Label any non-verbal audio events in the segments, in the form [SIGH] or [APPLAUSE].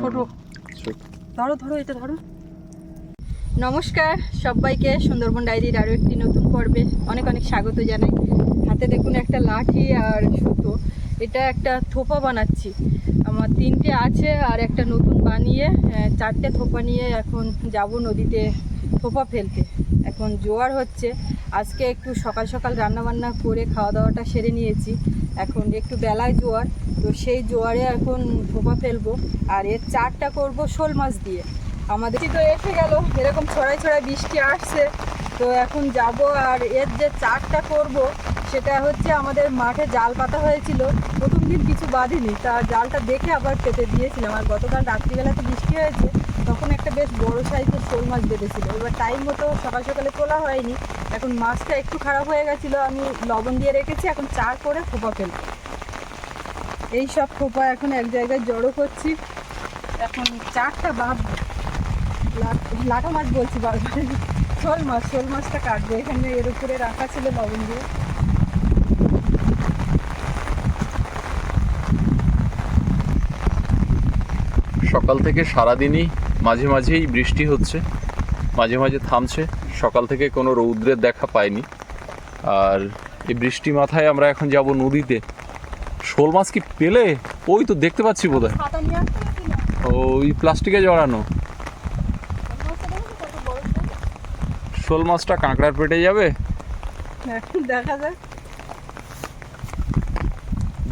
ছোট। ধরো ধরো এটা ধরো। নমস্কার সবাইকে সুন্দরবন ডায়েরির আরও একটি নতুন পর্বে। অনেক অনেক স্বাগত জানাই। হাতে দেখুন একটা লাঠি আর সুতো। এটা একটা থোপা বানাচ্ছি। আমার তিনটে আছে আর একটা নতুন বানিয়ে চারটে থোপা নিয়ে এখন যাব নদীতে থোপা ফেলতে। এখন জোয়ার হচ্ছে। আজকে একটু সকাল সকাল রান্না বান্না করে খাওয়া দাওয়াটা সেরে নিয়েছি। এখন একটু বেলায় জোয়ার, তো সেই জোয়ারে এখন থোপা ফেলব আর এর চারটা করব শোল মাছ দিয়ে। আমাদের তো এসে গেল, এরকম ছড়াই ছড়াই বৃষ্টি আসছে, তো এখন যাব আর এর যে চারটা করব, সেটা হচ্ছে আমাদের মাঠে জাল পাতা হয়েছিল, প্রথম দিন কিছু বাঁধিনি, তা জালটা দেখে আবার পেতে দিয়েছিলাম। আর গতকাল রাত্রিবেলাতে বৃষ্টি হয়েছে, তখন একটা বেশ বড় সাইজের শোল মাছ বেঁধেছিল, এবার টাইম মতো সকাল সকালে তোলা হয়নি এখন মাছটা একটু খারাপ হয়ে গেছিল, আমি লবণ দিয়ে রেখেছি, এখন চার করে খোপা ফেলব। এই সব খোপা এখন এক জায়গায় জড়ো করছি। এখন চারটা বাদ লাটা মাছ বলছি বারবার। শোল মাছ, শোল মাছটা কাটবো। এখানে এর উপরে রাখা ছিল লবণ দিয়ে। সকাল থেকে সারাদিনই মাঝে মাঝেই বৃষ্টি হচ্ছে, মাঝে মাঝে থামছে। সকাল থেকে কোনো রৌদ্রের দেখা পাইনি। আর এই বৃষ্টি মাথায় আমরা এখন যাব নদীতে। শোল মাছ কি পেলে? ওই তো দেখতে পাচ্ছি বোধ হয় ওই প্লাস্টিকে জড়ানো। শোল মাছটা। শোল কাঁকড়ার পেটে যাবে? দেখা যাক।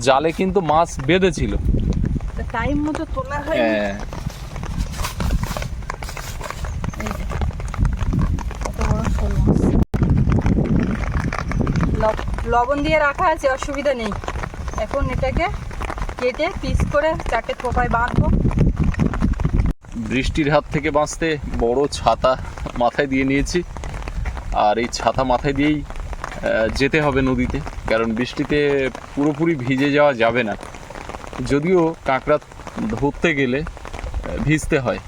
জালে কিন্তু মাছ বেঁধেছিল। টাইম মতো তোলা হয় হ্যাঁ কত বড় শোল মাছ লব- লবণ দিয়ে রাখা আছে, অসুবিধা নেই। এখন এটাকে কেটে পিস করে চারটে থোপায় বাঁধবো। বৃষ্টির হাত থেকে বাঁচতে বড় ছাতা মাথায় দিয়ে নিয়েছি। আর এই ছাতা মাথায় দিয়েই যেতে হবে নদীতে, কারণ বৃষ্টিতে পুরোপুরি ভিজে যাওয়া যাবে না। যদিও কাঁকড়া ধরতে গেলে ভিজতে হয়।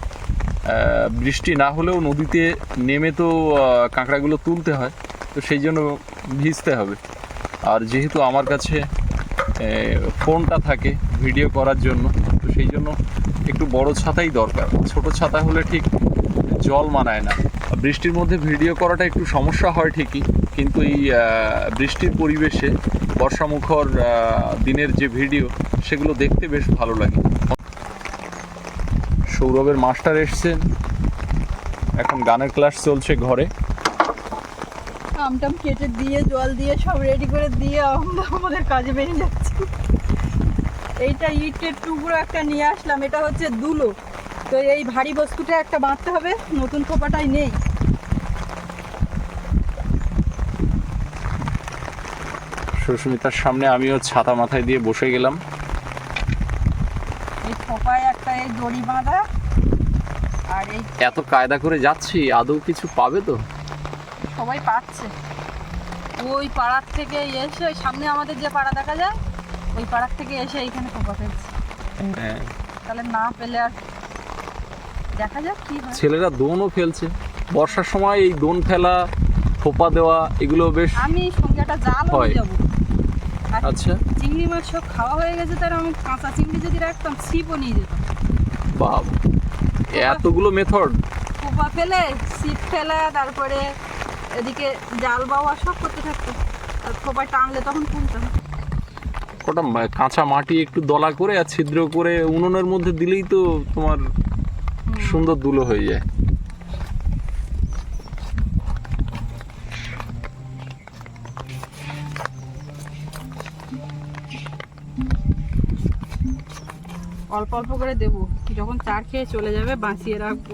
বৃষ্টি না হলেও নদীতে নেমে তো কাঁকড়াগুলো তুলতে হয়, তো সেই জন্য ভিজতে হবে। আর যেহেতু আমার কাছে ফোনটা থাকে ভিডিও করার জন্য, তো সেই জন্য একটু বড় ছাতাই দরকার। ছোট ছাতা হলে ঠিক জল মানায় না। বৃষ্টির মধ্যে ভিডিও করাটা একটু সমস্যা হয় ঠিকই, কিন্তু এই বৃষ্টির পরিবেশে বর্ষামুখর দিনের যে ভিডিও, সেগুলো দেখতে বেশ ভালো লাগে। সৌরভের মাস্টার এসছেন। এখন গানের ক্লাস চলছে ঘরে। আমটাম কেটে দিয়ে জল দিয়ে সব রেডি করে দিয়ে আমরা আমাদের কাজে বেরিয়ে যাচ্ছি। এইটা ইটের টুকরো একটা নিয়ে আসলাম এটা হচ্ছে দুলো। তো এই ভারী বস্তুটা একটা বাঁধতে হবে নতুন খোপাটাই নেই। সুস্মিতার সামনে আমিও ছাতা মাথায় দিয়ে বসে গেলাম। এই খোপায় একটা এই দড়ি বাঁধা আর এই এত কায়দা করে যাচ্ছি আদৌ কিছু পাবে তো? সবাই পাচ্ছে। ওই পাড়ার থেকে এসে ওই সামনে আমাদের যে পাড়া দেখা যায় ওই পাড়ার থেকে এসে এইখানে খোপা ফেলছে হ্যাঁ। তাহলে না পেলে আর দেখা যাক কি হয়। ছেলেরা দোনও ফেলছে বর্ষার সময় এই দোন ফেলা থোপা দেওয়া এগুলো বেশ আমি সঙ্গে একটা জাল হয়। যাব। আচ্ছা। চিংড়ি মাছ সব খাওয়া হয়ে গেছে তার আমি কাঁচা চিংড়ি যদি রাখতাম ছিপও নিয়ে যেতাম বাব এতগুলো মেথড খোপা ফেলে ছিপ ফেলা তারপরে এদিকে জাল বাওয়া সব করতে থাকতো। আর খোপা টানলে তখন তুলতাম ওটা কাঁচা মাটি একটু দলা করে আর ছিদ্র করে উনুনের মধ্যে দিলেই তো তোমার সুন্দর দুলো হয়ে যায়। অল্প অল্প করে দেবো। যখন চার খেয়ে চলে যাবে বাঁচিয়ে রাখব।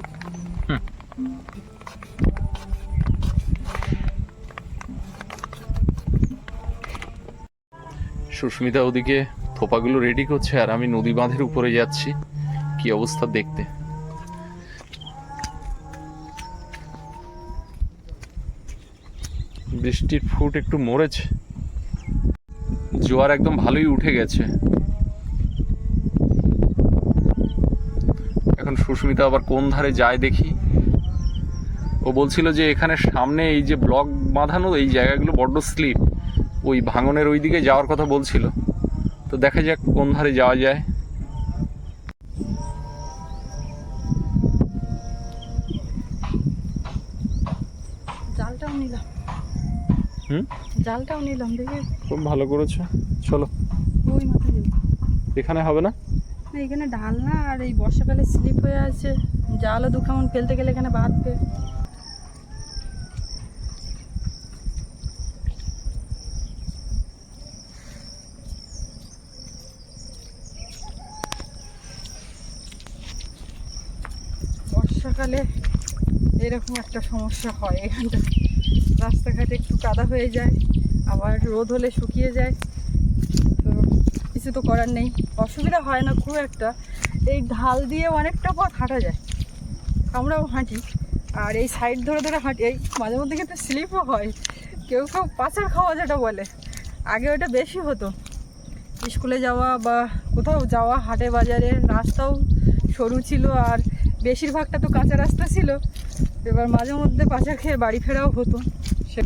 সুস্মিতা ওদিকে থোপাগুলো রেডি করছে আর আমি নদী বাঁধের উপরে যাচ্ছি। কি অবস্থা দেখতে? বৃষ্টির ফুট একটু মরেছে। জোয়ার একদম ভালোই উঠে গেছে। এখন সুস্মিতা আবার কোন ধারে যায় দেখি। ও বলছিল যে এখানে সামনে এই যে ব্লক বাঁধানো, এই জায়গাগুলো বড্ড স্লিপ। ওই ভাঙনের ওই দিকে যাওয়ার কথা বলছিল। তো দেখা যাক কোন ধারে যাওয়া যায়। জালটাও নিলাম। হুম? জালটাও নিলাম দেখি। খুব ভালো করেছ। চলো। ওই মাথা এখানে হবে না? এখানে ঢাল না আর এই বর্ষাকালে স্লিপ হয়ে আছে। জালও দুখামন ফেলতে গেলে এখানে বাঁধবে। বর্ষাকালে এরকম একটা সমস্যা হয়। এখানটা রাস্তাঘাটে একটু কাদা হয়ে যায়, আবার রোদ হলে শুকিয়ে যায়। তো কিছু তো করার নেই। অসুবিধা হয় না খুব একটা। এই ঢাল দিয়ে অনেকটা পথ হাঁটা যায়। আমরাও হাঁটি। আর এই সাইড ধরে ধরে হাঁটি। এই মাঝে মধ্যে কিন্তু স্লিপও হয়। কেউ কেউ পাচার খাওয়া যেটা বলে। আগে ওটা বেশি হতো। স্কুলে যাওয়া বা কোথাও যাওয়া, হাটে বাজারে, রাস্তাও সরু ছিল আর বেশিরভাগটা তো কাঁচা রাস্তা ছিল। এবার মাঝে মধ্যে পাচার খেয়ে বাড়ি ফেরাও হতো সে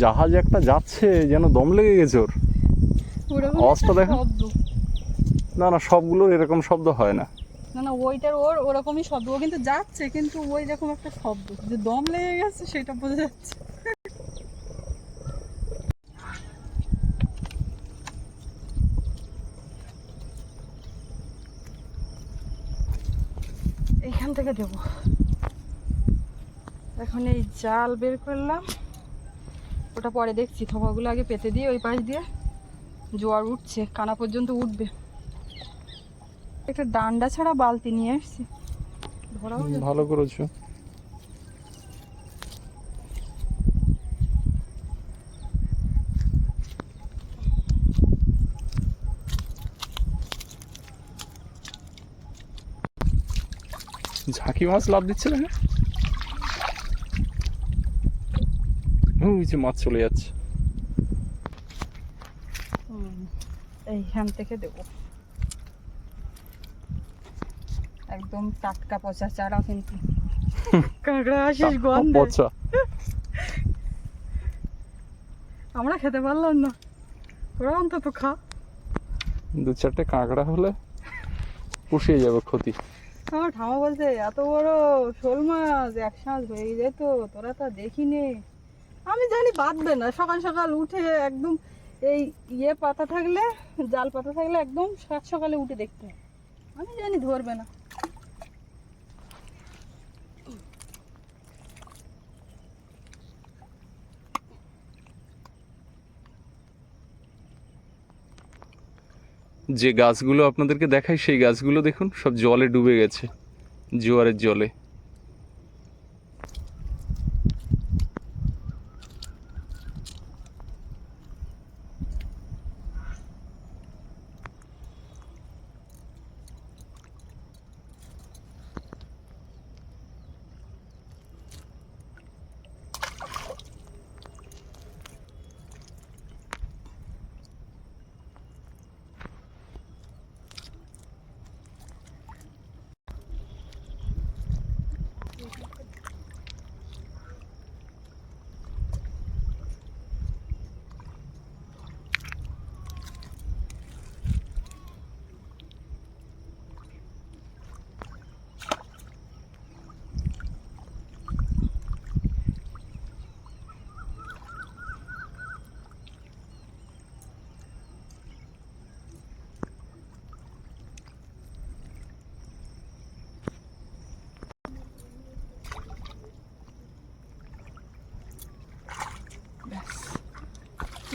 জাহাজ একটা যাচ্ছে যেন দম লেগে গেছে ওর। আওয়াজটা দেখো। না না সবগুলোর এরকম শব্দ হয় না। না না ওইটার ওর ওরকমই শব্দ। ও কিন্তু যাচ্ছে কিন্তু ওই রকম একটা শব্দ। যে দম লেগে গেছে সেটা বোঝা যাচ্ছে। এইখান থেকে দেবো। এখন এই জাল বের করলাম। ওটা পরে দেখছি। থোপাগুলো আগে পেতে দিয়ে ওই পাশ দিয়ে জোয়ার উঠছে কানা পর্যন্ত উঠবে। একটা ডান্ডা ছাড়া বালতি নিয়ে এসছি ভালো করেছ। ঝাঁকি মাছ লাভ দিচ্ছে না? ওই যে মাছ চলে যাচ্ছে। এইখান থেকে দেবো। একদম টাটকা পচা চারা কিন্তু। কাঁকড়া আসিস গন্ধে। পচা। আমরা খেতে পারলাম না। তোরা অন্তত খা। দু চারটে কাঁকড়া হলে পুষিয়ে যাবে ক্ষতি। আমার ঠামা বলছে এত বড় শোল মাছ একসাথ হয়ে যেত তোরা তা দেখিনি। আমি জানি বাঁধবে না, সকাল সকাল উঠে একদম এই ইয়ে পাতা থাকলে, জাল পাতা থাকলে একদম সাত সকালে উঠে দেখতে হয়। আমি জানি ধরবে না যে গাছগুলো আপনাদেরকে দেখাই, সেই গাছগুলো দেখুন, সব জলে ডুবে গেছে, জোয়ারের জলে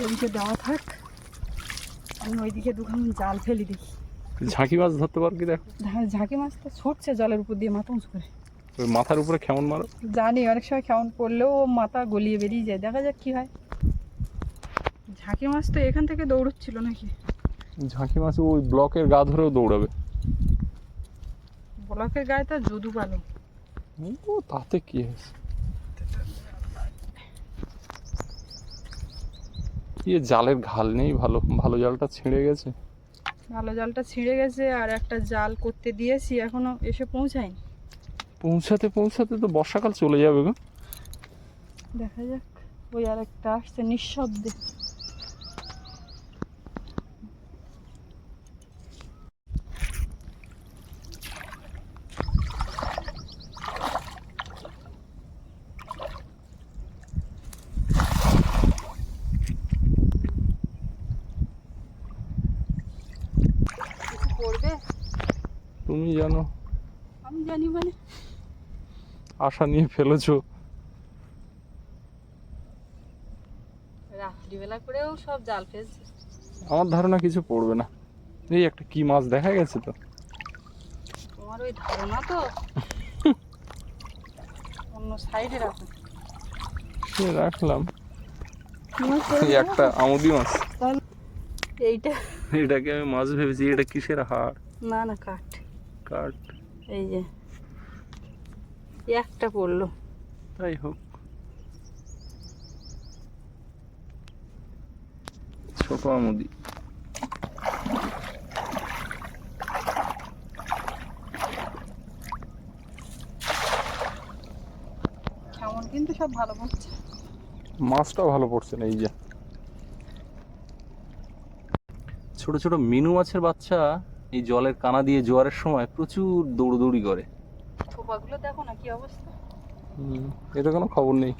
ওইদিকে দেওয়া থাক। আমি ওইদিকে দুখান জাল ফেলি দেখি। ঝাঁকি মাছ ধরতে পারো কি দেখো? ঝা- ঝাঁকি মাছটা ছুটছে জলের উপর দিয়ে মাথা উঁচু করে। মাথার উপরে কেমন মারো? জানি অনেক সময় কেমন পড়লেও মাথা গলিয়ে বেরিয়ে যায়। দেখা যাক কি হয়। ঝাঁকি মাছ তো এখান থেকে দৌড়চ্ছিল নাকি? ঝাঁকি মাছ ওই ব্লকের গা ধরেও দৌড়াবে। ব্লকের গায়ে তো যদু পালো। ও তাতে কি হয়েছে? ইয়ে জালের ঘাল নেই? ভালো ভালো জালটা ছিঁড়ে গেছে? ভালো জালটা ছিঁড়ে গেছে আর একটা জাল করতে দিয়েছি এখনও এসে পৌঁছায়নি। পৌঁছাতে পৌঁছাতে তো বর্ষাকাল চলে যাবে গো। দেখা যাক ওই আর একটা আসছে নিঃশব্দে কিছু পড়বে তুমি জানো আমি জানি মানে আশা নিয়ে ফেলেছো। রাত্রিবেলা করেও সব জাল ফেলছে। আমার ধারণা কিছু পড়বে না। এই একটা কি মাছ দেখা গেছে তো? তোমার ওই ধারণা তো? [LAUGHS] অন্য সাইডে রাখো। সে রাখলাম। একটা আমুদি মাছ। এইটা। এটাকে আমি মাছ ভেবেছি এটা কিসের হাড়? না না কাঠ। কাঠ। এই যে। একটা পড়ল। তাই হোক। ছোট আমুদি। কেমন কিন্তু সব ভালো পড়ছে। মাছটাও ভালো পড়ছে না এই যে। ছোট ছোট মিনু মাছের বাচ্চা এই জলের কানা দিয়ে জোয়ারের সময় প্রচুর দৌড়দৌড়ি করে। দেখো না কি অবস্থা? এটা কোনো খবর নেই।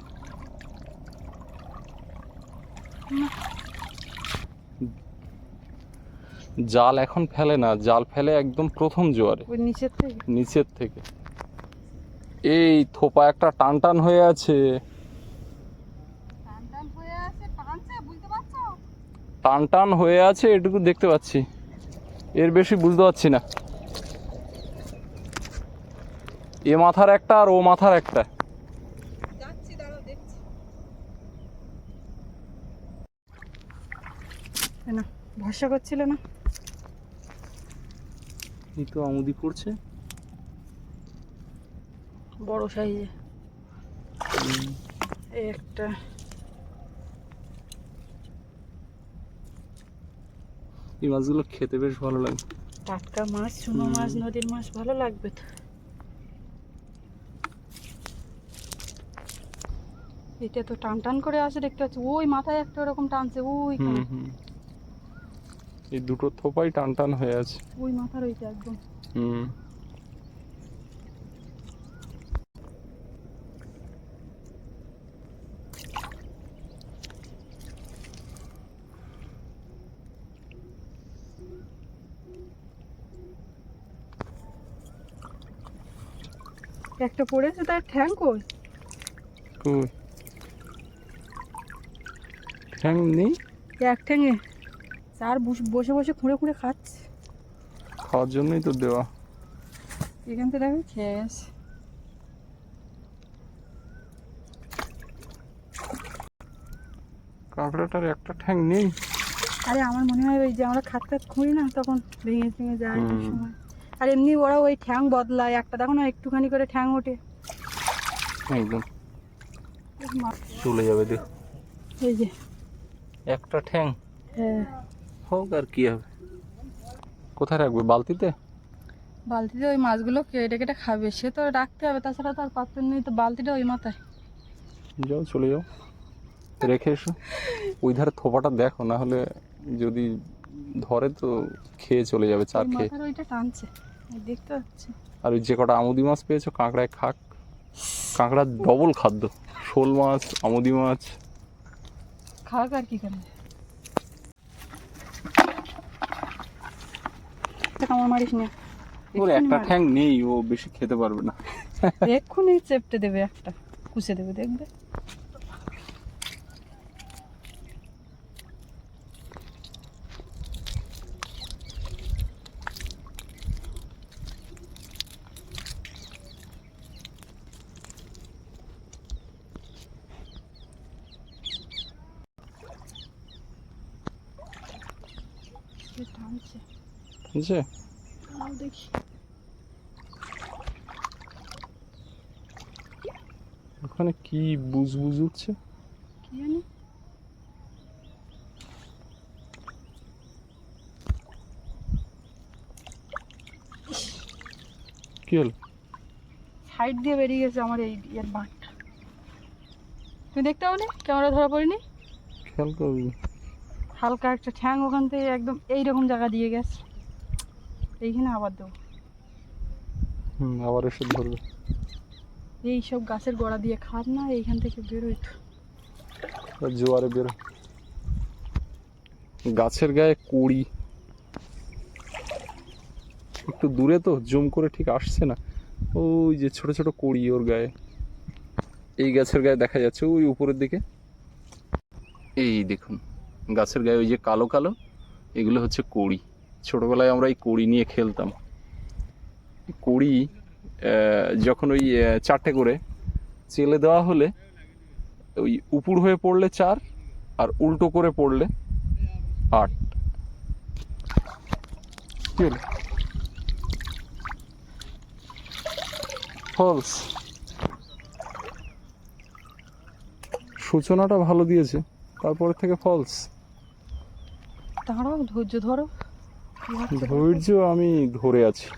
জাল এখন ফেলে না জাল ফেলে একদম প্রথম জোয়ারে। নিচের থেকে? নিচের থেকে। এই থোপা একটা টান টান হয়ে আছে টান টান হয়ে আছে এটুকু দেখতে পাচ্ছি। এর বেশি বুঝতে পারছি না। এ মাথার একটা আর ও মাথার একটা। না ভরসা করছিল না? এই তো আমুদি পড়ছে। বড় সাইজে। একটা। এই মাছগুলো খেতে বেশ ভালো লাগে। টাটকা মাছ চুনো মাছ নদীর মাছ ভালো লাগবে তো। এটা তো টান টান করে আসে দেখতে পাচ্ছি। ওই মাথায় একটা ওরকম টানছে ওই এই দুটো থোপাই টান টান হয়ে আছে। ওই মাথার ওইটা একদম। হুম। একটা পড়েছে তার ঠ্যাং কই কই? ঠ্যাং নেই? এক ঠ্যাঙে। চার বস- বসে খুঁড়ে খুঁড়ে খাচ্ছে। খাওয়ার জন্যই তো দেওয়া। এখান থেকে দেখো খেয়ে কাঁকড়াটার একটা ঠ্যাং নেই? আরে আমার মনে হয় ওই যে আমরা খাত খাত খুঁড়ি না তখন ভেঙে ভেঙে যায় সময়। আর এমনি ওরা ওই ঠ্যাং বদলায় একটা দেখো না একটুখানি করে ঠ্যাং ওঠে। একদম। চলে যাবে দেখ এই যে। একটা ঠ্যাং। হ্যাঁ। হোক আর কি হবে। কোথায় রাখবে? বালতিতে? বালতিতে ওই মাছগুলো কেটে কেটে খাবে। সে তো রাখতে হবে তাছাড়া তো আর পাত্র নেই। তো বালতিটা ওই মাথায়। যাও চলে যাও। রেখে এসো। ওই ধারে থোপাটা দেখো না হলে যদি ধরে তো খেয়ে চলে যাবে চার খেয়ে। ওইটা টানছে। দেখতে পাচ্ছি। আর ওই যে কটা আমুদি মাছ পেয়েছ কাঁকড়ায় খাক। কাঁকড়ার ডবল খাদ্য। শোল মাছ আমুদি মাছ খাক আর কি কেন কামড় মারিস না। ওর একটা ঠ্যাং নেই ও বেশি খেতে পারবে না। এক্ষুনি চেপটে দেবে একটা কুচে দেবে দেখবে? হয়েছে? ওখানে কি বুঝ বুঝ উঠছে কি হলো? সাইড দিয়ে বেরিয়ে গেছে আমার এই ইয়ের বাঁকটা তুমি দেখতে পাবনি ক্যামেরা ধরা পড়িনি? খেয়াল করবি। হালকা একটা ঠ্যাং ওখান থেকে একদম এইরকম জায়গা দিয়ে গেছে। এইখানে আবার দেবো হুম আবার এসে ধরবে। এই সব গাছের গোড়া দিয়ে খাদ না এইখান থেকে বেরোয় তো জোয়ারে বেরো গাছের গায়ে কড়ি। একটু দূরে তো জুম করে ঠিক আসছে না। ওই যে ছোট ছোট কড়ি ওর গায়ে। এই গাছের গায়ে দেখা যাচ্ছে ওই উপরের দিকে। এই দেখুন গাছের গায়ে ওই যে কালো কালো এগুলো হচ্ছে কড়ি। ছোটবেলায় আমরা এই কড়ি নিয়ে খেলতাম। কড়ি যখন ওই চারটে করে চেলে দেওয়া হলে ওই উপুর হয়ে পড়লে চার আর উল্টো করে পড়লে আট। ফলস সূচনাটা ভালো দিয়েছে তারপর থেকে ফলস দাঁড়াও, ধৈর্য ধরো? ধৈর্য আমি ধরে আছি।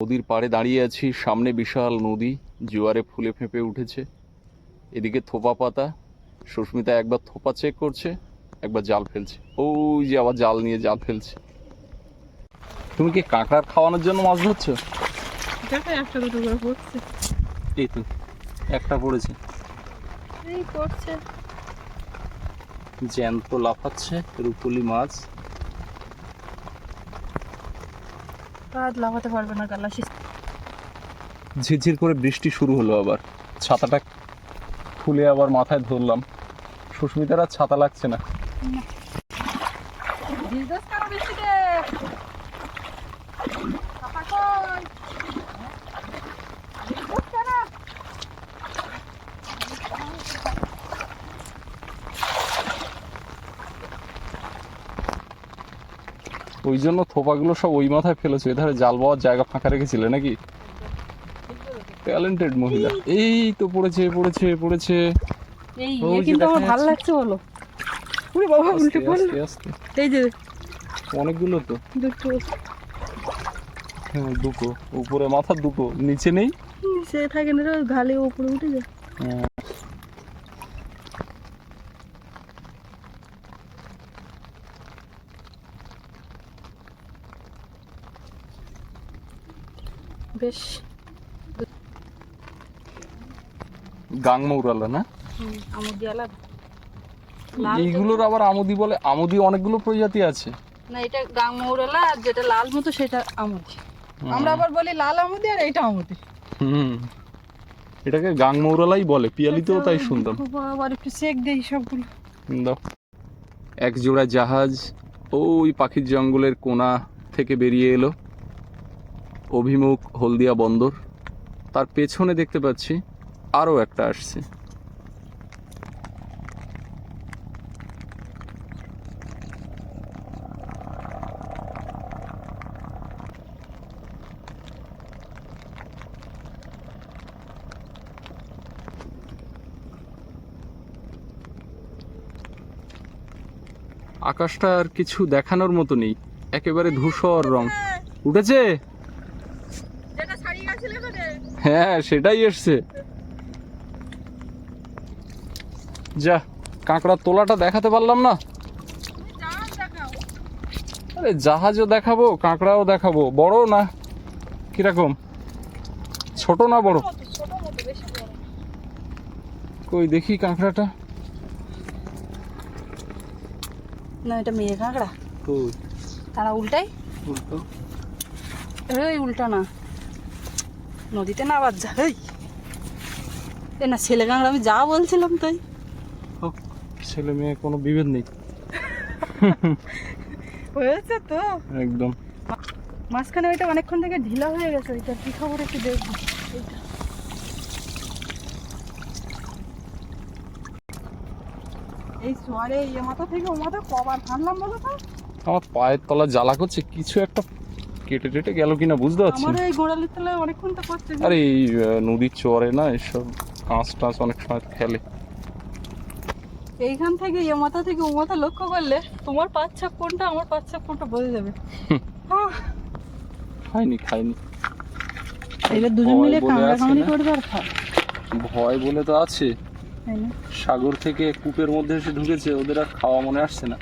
নদীর পাড়ে দাঁড়িয়ে আছি সামনে বিশাল নদী জোয়ারে ফুলে ফেঁপে উঠেছে। এদিকে থোপা পাতা সুস্মিতা একবার থোপা চেক করছে একবার জাল ফেলছে। ওই যে আবার জাল নিয়ে জাল ফেলছে। তুমি কি কাঁকড়ার খাওয়ানোর জন্য মাছ ধরছো? একটা দুটো করে পড়ছে। এই তো একটা পড়েছে। এই পড়ছে। জ্যান্ত লাফাচ্ছে রুপুলি মাছ। আর লাফাতে পারবে না গালা ঝিরঝির করে বৃষ্টি শুরু হলো আবার। ছাতাটা খুলে আবার মাথায় ধরলাম। সুস্মিতার আর ছাতা লাগছে না বিজনেস করো বৃষ্টিতে কাকা কই? উঠছে না। ওই জন্য থোপাগুলো সব ওই মাথায় ফেলেছো। এধারে জাল বাওয়ার জায়গা ফাঁকা রেখেছিলে নাকি? ট্যালেন্টেড মহিলা। এই তো পড়েছে পড়েছে পড়েছে। এই ওই এ যে কিন্তু আমার ভালো লাগছে বলো। উড়ে বাবা উল্টে পড়ল। এই যে অনেকগুলো তো। দুটো। হ্যাঁ দুটো। উপরে মাথার দুটো নিচে নেই? সে থাকে না ঘালে উপরে উঠে যায়। বেশ। গাংমৌরালা না? আমার দিয়ে আলাদা এইগুলোর আবার আমুদি বলে আমুদি অনেকগুলো প্রজাতি আছে। না এটা আর যেটা লাল মতো সেটা আমুদি। আমরা আবার বলি লাল আমুদি আর এইটা আমুদি। হুম। এটাকে গাংমৌরালাই বলে পিয়ালিতেও তাই শুনতাম। আবার একটু সেক দেই সবগুলো। দাও। এক জোড়া জাহাজ ওই পাখির জঙ্গলের কোনা থেকে বেরিয়ে এলো। অভিমুখ হলদিয়া বন্দর। তার পেছনে দেখতে পাচ্ছি আরও একটা আসছে। আকাশটা আর কিছু দেখানোর মতো নেই। একেবারে ধূসর রং। উঠেছে যেটা ছাড়িয়ে গেছিলে মানে হ্যাঁ সেটাই এসছে। যা কাঁকড়ার তোলাটা দেখাতে পারলাম না। আরে জাহাজও দেখাবো কাঁকড়াও দেখাবো। বড় না? কীরকম? ছোট না বড়। কই দেখি কাঁকড়াটা। না এটা মেয়ে কাঁকড়া। কই? তারা উল্টাই উল্টো। এই উল্টা না। নদীতে না আবার যা এ না ছেলে কাঁকড়া আমি যা বলছিলাম তাই। হোক, ছেলে মেয়ে কোনো বিভেদ নেই। [LAUGHS] হয়েছে তো। একদম। মাঝখানে ওইটা অনেকক্ষণ থেকে ঢিলা হয়ে গেছে ওইটা কি খবর একটু দেখব। এই সোয়ারে ইয়ে মাথা থেকে ও মাথা কবার ফানলাম বলো তো? আমার পায়ের তলা জ্বালা করছে কিছু একটা কেটে টেটে গেল কিনা বুঝতে পারছি আমার এই গোড়ালির তলায় অনেকক্ষণ তো করছে আরে এই নদীর চরে না এসব কাঁচ টাঁচ অনেক সময় ফেলে। এইখান থেকে ইয়ে মাথা থেকে ও মাথা লক্ষ্য করলে তোমার পাচ্ছাপ কোনটা আমার পাচ্ছাপ কোনটা বোঝা যাবে। খাইনি খাইনি। এবার দুজন ভয় মিলে বলে কামড়া কামড়ি করবে আর খা। ভয় বলে তো আছে। সাগর থেকে কূপের মধ্যে এসে ঢুকেছে ওদের আর খাওয়া মনে আসছে না।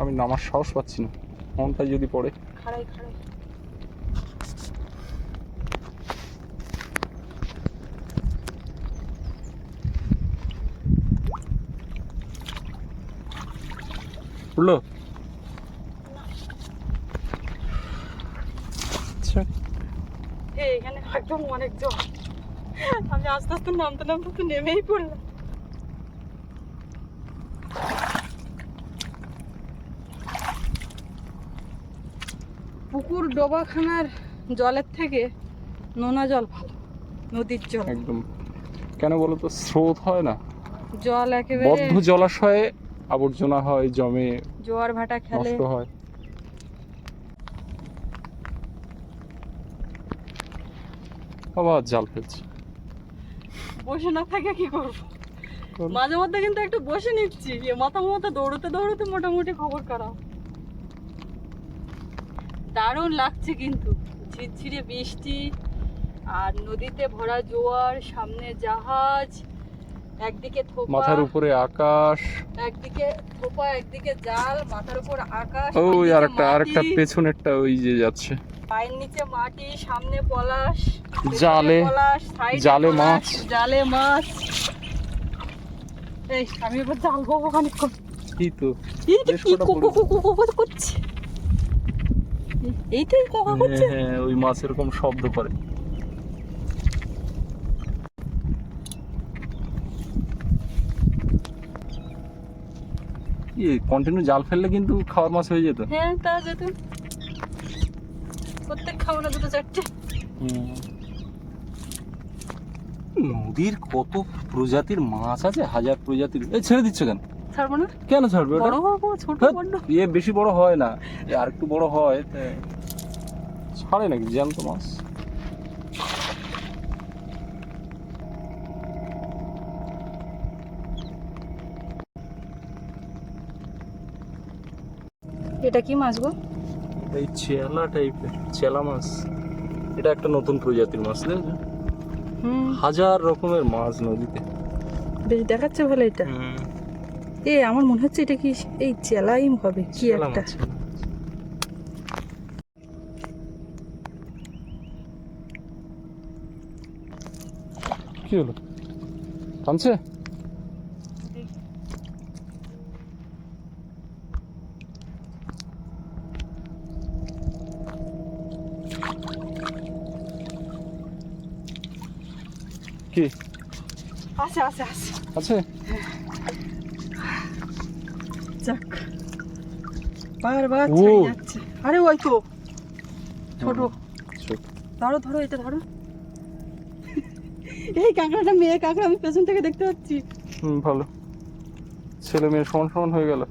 আমি নামার সাহস পাচ্ছি না। মনটাই যদি পড়ে। খাড়াই খাড়াই। উঠল? আচ্ছা। এখানে একদম অনেক জল। আমি আস্তে আস্তে নামতে নামতে তো নেমেই পড়লাম। পুকুর ডোবাখানার জলের থেকে নোনা জল ভালো নদীর জল। একদম। কেন বলো তো স্রোত হয় না? জল একেবারে বদ্ধ জলাশয়ে আবর্জনা হয় জমে জোয়ার ভাটা খেলে। নষ্ট হয়। আবার জাল ফেলছি। বসে না থাকে কি করব? মাঝে মধ্যে কিন্তু একটু বসে নিচ্ছি মাথা মাথা দৌড়তে দৌড়তে মোটামুটি খবর করা? দারুণ লাগছে কিন্তু। ঝিরঝিরে বৃষ্টি আর নদীতে ভরা জোয়ার সামনে জাহাজ একদিকে থোপা। মাথার উপরে আকাশ। একদিকে থোপা একদিকে জাল মাথার উপর আকাশ ওই আরেকটা আরেকটা পেছনেরটা ওই যে যাচ্ছে। পায়ের নিচে মাটি সামনে পলাশ জালে- জালে মাছ। জালে মাছ। এই আমি এবার জাল পাবো খানিক্ষণ এই তো। কি করছে? এইটাই কোকা করছে? হ্যাঁ হ্যাঁ ওই মাছ এরকম শব্দ করে। কন্টিনিউ জাল ফেললে কিন্তু খাওয়ার মাছ হয়ে যেত। হ্যাঁ তা যেত। প্রত্যেক খাব না দুটো চারটে। নদীর কত প্রজাতির মাছ আছে? হাজার প্রজাতির। ছেড়ে দিচ্ছ কেন? ছাড়বো না? কেন ছাড়বে? বড় হব ছোট বড়? ইয়ে বেশি বড় হয় না। আর একটু বড় হয় তা- ছাড়ে নাকি জ্যান্ত মাছ? এটা কি মাছ গো? এই চেলা টাইপের চেলা মাছ। এটা একটা নতুন প্রজাতির মাছ দেখছ হুম। হাজার রকমের মাছ নদীতে। বেশ দেখাচ্ছে ভালো এটা। এ আমার মনে হচ্ছে এটা কি এই চেলাইম হবে কি একটা? কি হলো? কি? আছে আছে আছে। আছে যাক বারবার। ছেড়ে যাচ্ছে। আরে ওই তো। ছোট। ধরো ধরো এটা ধরো। এই কাঁকড়াটা মেয়ে কাঁকড়া আমি পেছন থেকে দেখতে পাচ্ছি। হুম ভালো। ছেলে মেয়ে সমান সমান হয়ে গেল।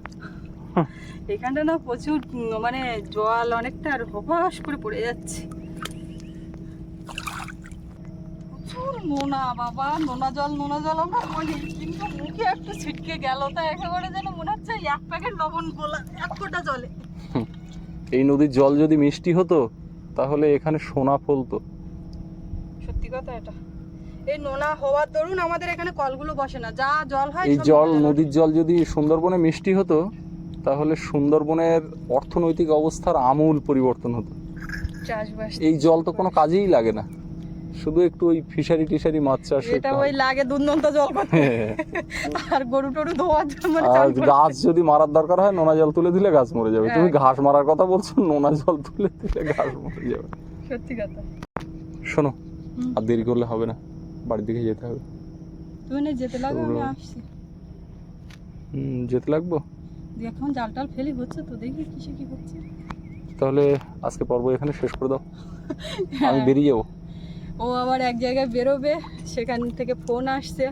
এখানটা না প্রচুর মানে জল অনেকটা আর হবাস করে পড়ে যাচ্ছে প্রচুর নোনা বাবা নোনা জল নোনা জল আমরা বলি কিন্তু মুখে একটু ছিটকে গেল তা একেবারে যেন মনে হচ্ছে এক প্যাকেট লবণ গোলা এক ফোঁটা জলে। এই নদীর জল যদি মিষ্টি হতো তাহলে এখানে সোনা ফলতো। সত্যি কথা এটা। এই নোনা হওয়ার দরুন আমাদের এখানে কলগুলো বসে না যা জল হয় এই জল। নদীর জল যদি সুন্দরবনে মিষ্টি হতো তাহলে সুন্দরবনের অর্থনৈতিক অবস্থার আমূল পরিবর্তন হতো। চাষবাস। এই জল তো কোনো কাজেই লাগে না। শুধু একটু ওই ফিশারি টিশারি মাছ চাষ এটা ওই লাগে দুর্নন্ত জল করতে হ্যাঁ। আর গরু টরু ধোয়ার জন্য আর গাছ যদি মারার দরকার হয় নোনা জল তুলে দিলে গাছ মরে যাবে। তুমি হ্যাঁ। ঘাস মারার কথা বলছো নোনা জল তুলে দিলে ঘাস মরে যাবে। সত্যি কথা। শোনো আর দেরি করলে হবে না। বাড়ির দিকে যেতে হবে। তুমি না যেতে লাগবে আমি আসছি। হুম, যেতে লাগবো? এখন জাল টাল ফেলি হচ্ছে তো দেখি কিসে কি হচ্ছে। তাহলে আজকে পর্ব এখানে শেষ করে দাও। আমি হ্যাঁ। বেরিয়ে যাব। ও আবার এক জায়গায় বেরোবে, সেখান থেকে ফোন আসছে।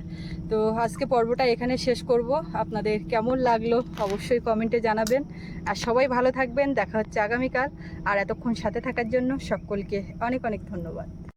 তো আজকে পর্বটা এখানে শেষ করব। আপনাদের কেমন লাগল অবশ্যই কমেন্টে জানাবেন। আর সবাই ভালো থাকবেন, দেখা হচ্ছে আগামীকাল। আর এতক্ষণ সাথে থাকার জন্য সকলকে অনেক অনেক ধন্যবাদ।